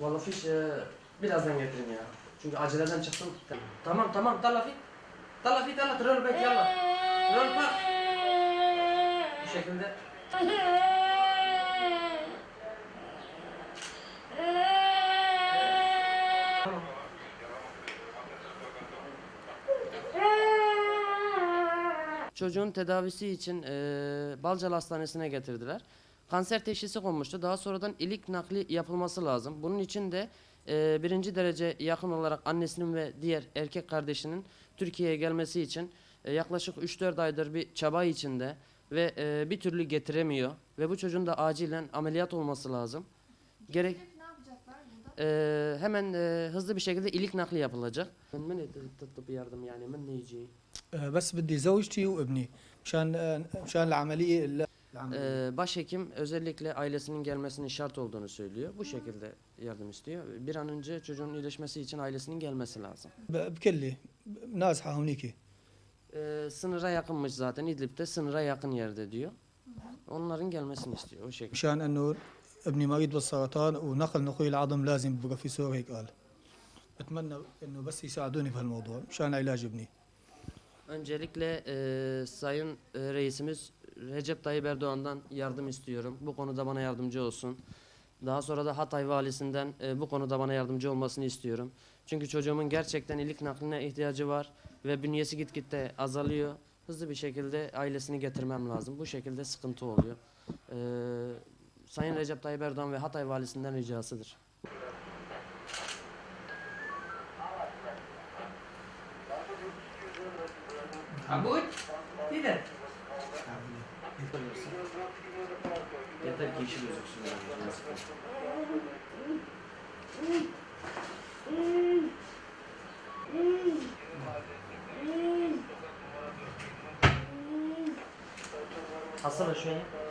Vallahi fiş e, birazdan getireyim ya. Çünkü aceleden çıktım. Tamam tamam talafi. Talafi talat rol bek yallah. Rol bak. Bu şekilde. Tamam. Çocuğun tedavisi için e, Balcalı Hastanesi'ne getirdiler Kanser teşhisi konmuştu. Daha sonradan ilik nakli yapılması lazım. Bunun için de e, birinci derece yakın olarak annesinin ve diğer erkek kardeşinin Türkiye'ye gelmesi için e, yaklaşık 3-4 aydır bir çaba içinde ve e, bir türlü getiremiyor. Ve bu çocuğun da acilen ameliyat olması lazım. Gerek Ne yapacaklar burada? e, hemen e, hızlı bir şekilde ilik nakli yapılacak. Ben ne tıbbi yardım yani ben ne yiyeceğim? آه، بس بدي زوجتي وابني مشان آه، مشان العمليه لا العملية. Ee, başhekim özellikle ailesinin gelmesinin şart olduğunu söylüyor. Bu şekilde yardım istiyor. Bir an önce çocuğun iyileşmesi için ailesinin gelmesi lazım. ب- بكلي نازحه هونيك Ee, sınıra yakınmış zaten. İdlib'de sınıra yakın yerde diyor. Onların gelmesini istiyor o şekilde. مشان انه ابني مريض بالسرطان ونقل نقي العظم لازم يبقى في سوريا هيك قال بتمنى انه بس يساعدوني بهالموضوع مشان علاج ابني Öncelikle e, Sayın e, Reisimiz Recep Tayyip Erdoğan'dan yardım istiyorum. Bu konuda bana yardımcı olsun. Daha sonra da Hatay Valisi'nden e, bu konuda bana yardımcı olmasını istiyorum. Çünkü çocuğumun gerçekten ilik nakline ihtiyacı var ve bünyesi gitgide azalıyor. Hızlı bir şekilde ailesini getirmem lazım. Bu şekilde sıkıntı oluyor. E, Sayın Recep Tayyip Erdoğan ve Hatay Valisi'nden ricasıdır. Abud, gidelim. Yeter ki işi gözüksün. yani. Hasan şöyle.